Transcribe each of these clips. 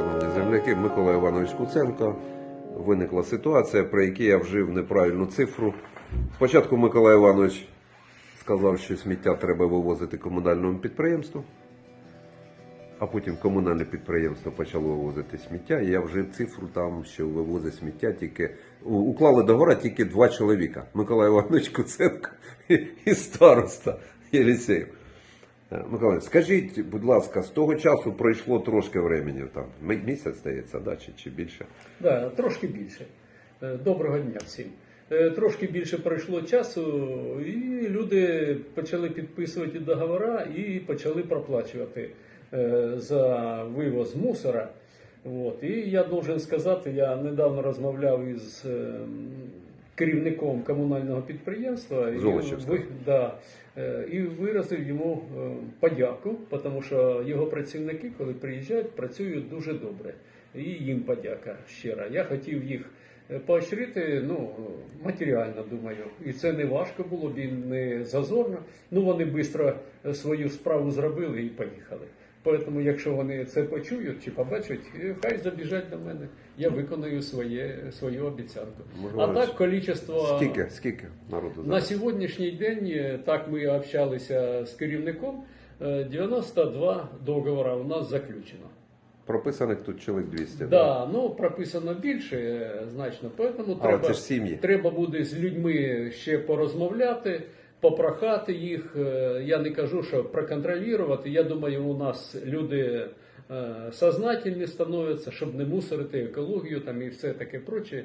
Шановні земляки, Микола Іванович Куценко. Виникла ситуація, при якій я вжив неправильну цифру. Спочатку Микола Іванович сказав, що сміття треба вивозити комунальному підприємству, а потім комунальне підприємство почало вивозити сміття, і я вжив цифру там, що вивозить сміття тільки уклали договора тільки два чоловіка: Микола Іванович Куценко і- староста Єлісеєв. Е, Микола, скажіть, будь ласка, з того часу пройшло трошки времени, там місяць здається, да, чи, чи більше. Да, трошки більше. Е, Доброго дня всім. Е, Трошки більше пройшло часу, і люди почали підписувати договори і почали проплачувати за вивоз мусора. От. І я должен сказати, я недавно розмовляв із е, керівником комунального підприємства і, Золочівського. ви- да, е, і виразив йому е, подяку, тому що його працівники, коли приїжджають, працюють дуже добре. І їм подяка щира. Я хотів їх е, поощрити, ну, матеріально думаю. І це не важко було і не зазорно. Ну, вони швидко свою справу зробили і поїхали. Тому, якщо вони це почують чи побачать, е, хай забіжать до мене. Я виконую своє, свою обіцянку. Можливо, А так, кількість... Скільки, скільки народу На сьогоднішній день, е, так ми общалися з керівником, е, 92 договори у нас заключено. Прописаних тут чоловік 200. Да, ну прописано більше е, значно, тому треба, треба буде з людьми ще порозмовляти, попрохати їх. Е, Я не кажу, що проконтролювати. Я думаю, у нас люди е, сознательні становляться, щоб не мусорити екологію там і все таке проче.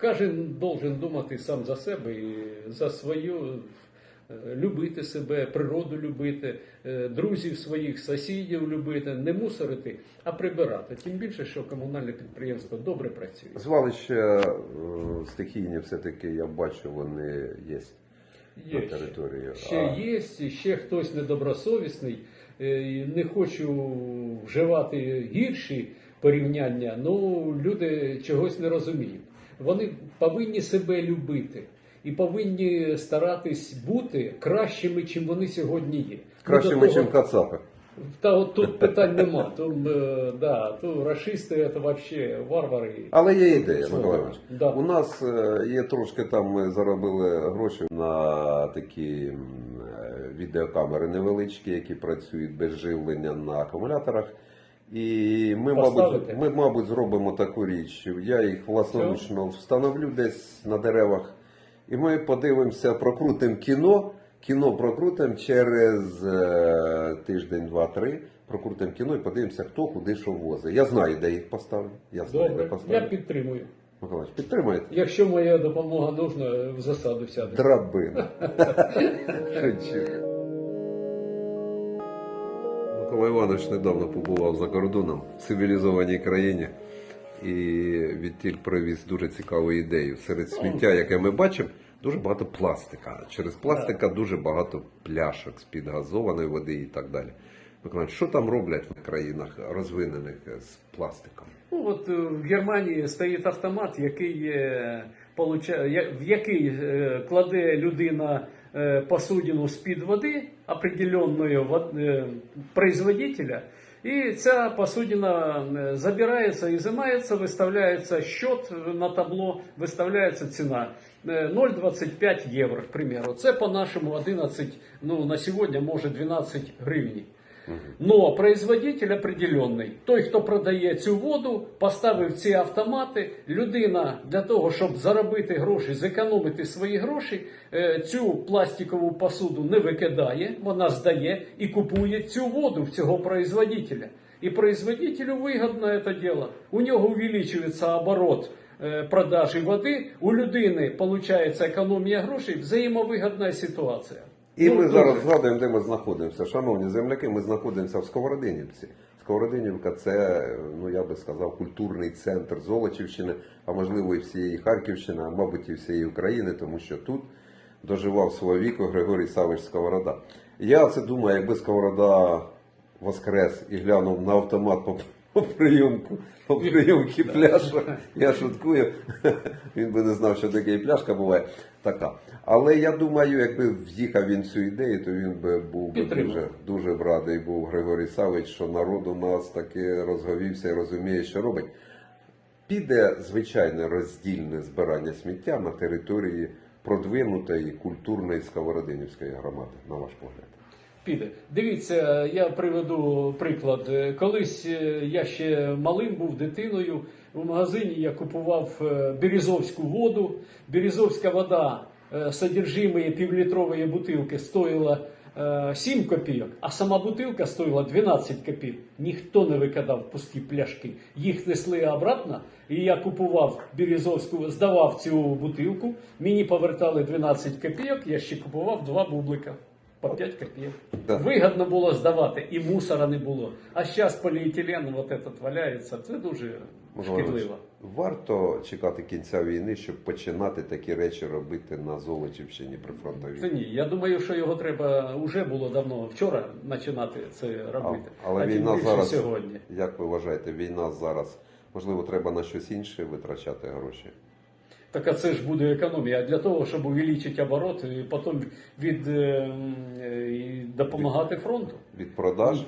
Кожен должен думати сам за себе і за свою. е, Любити себе, природу любити, друзів своїх, сусідів любити, не мусорити, а прибирати. Тим більше, що комунальне підприємство добре працює. Звалища стихійні все-таки, я бачу, вони є. Є на території. Ще А- є, ще хтось недобросовісний. Е, Не хочу вживати гірші порівняння, ну люди чогось не розуміють. Вони повинні себе любити і повинні старатись бути кращими, чим вони сьогодні є. Кращими, ніж Кацапи. Та от тут питань нема. Тут, е, да, тут расисти це взагалі варвари. Але є ідея, Слово. Микола Іванович. Да. У нас е, є трошки там, ми заробили гроші на такі м, е, відеокамери невеличкі, які працюють без живлення на акумуляторах. І ми, мабуть, ми, мабуть, зробимо таку річ. Я їх власноручно встановлю десь на деревах. І ми подивимося, прокрутимо кіно. Кіно прокрутимо через е, тиждень, два-три. Прокрутимо кіно і подивимося, хто куди що возить. Я знаю, де їх поставлю. Я знаю, де Добре, я підтримую. Миколаївич, підтримаєте? Якщо моя допомога нужна, в засаду сяде. Драбина. Микола Іванович недавно побував за кордоном в цивілізованій країні і відтіль привіз дуже цікаву ідею. Серед сміття, яке ми бачимо, дуже багато пластика. Через пластика дуже багато пляшок з-під газованої води і так далі. Микола, Іванович, що там роблять в країнах розвинених з пластиком? Ну от е, в Германії стоїть автомат, який е, в який е, кладе людина е, посудину з-під води определенного вод- е, производителя. І ця посудина е, забирається, ізимається, виставляється счет на табло, виставляється ціна. Е, 0,25 євро, к примеру. Це по-нашому 11, ну на сьогодні може 12 гривень. Но производитель определенний. Той, хто продає цю воду, поставив ці автомати. Людина для того, щоб заробити гроші, зекономити свої гроші, е, цю пластикову посуду не викидає, вона здає і купує цю воду в цього производителя. І производителю вигідно це діло. У нього увеличується оборот е, продажі води, у людини виходить економія грошей, взаємовигідна ситуація. І Ну, ми дуже. зараз згадуємо, де ми знаходимося. Шановні земляки, ми знаходимося в Сковородинівці. Сковородинівка це, ну я би сказав, культурний центр Золочівщини, а можливо і всієї Харківщини, а мабуть і всієї України, тому що тут доживав свого віку Григорій Савич Сковорода. Я це думаю, якби Сковорода воскрес і глянув на автомат, по прийомку, по прийомці пляжа. Я шуткую. Він би не знав, що таке пляшка буває така. Але я думаю, якби в'їхав він цю ідею, то він би був би дуже, дуже б радий був Григорій Савич, що народ у нас таки розговівся і розуміє, що робить. Піде звичайне роздільне збирання сміття на території продвинутої культурної Сковородинівської громади, на ваш погляд. Піде. Дивіться, я приведу приклад. Колись е, я ще малим був дитиною. У магазині я купував е, бірізовську воду. Бірізовська вода е, содержимої півлітрової бутилки стоїла е, 7 копійок, а сама бутилка стоїла 12 копійок. Ніхто не викидав пусті пляшки. Їх несли обратно, і я купував бірізовську, здавав цю бутилку. Мені повертали 12 копійок, я ще купував два бублика. По 5 копійок. Да. Вигідно було здавати, і мусора не було. А зараз поліетилен вот этот валяється. Це дуже Микола шкідливо. Варто чекати кінця війни, щоб починати такі речі робити на Золочівщині при Це ні. Я думаю, що його треба вже було давно вчора починати це робити. А- але а війна зараз- сьогодні. Як ви вважаєте, війна зараз? Можливо, треба на щось інше витрачати гроші? Так а це ж буде економія. А для того, щоб увеличити оборот і потім від е, е, і допомагати фронту. Від продаж?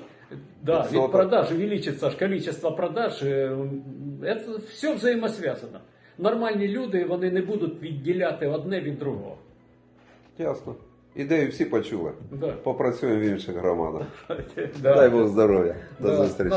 Да, Відсоток. від продаж увеличится ж количество продаж. Це все взаємосвязано. Нормальні люди вони не будуть відділяти одне від другого. Ясно. Ідею всі почули. Да. Попрацюємо в інших громадах. Да. Дай Бог здоров'я. До Да, зустрічі.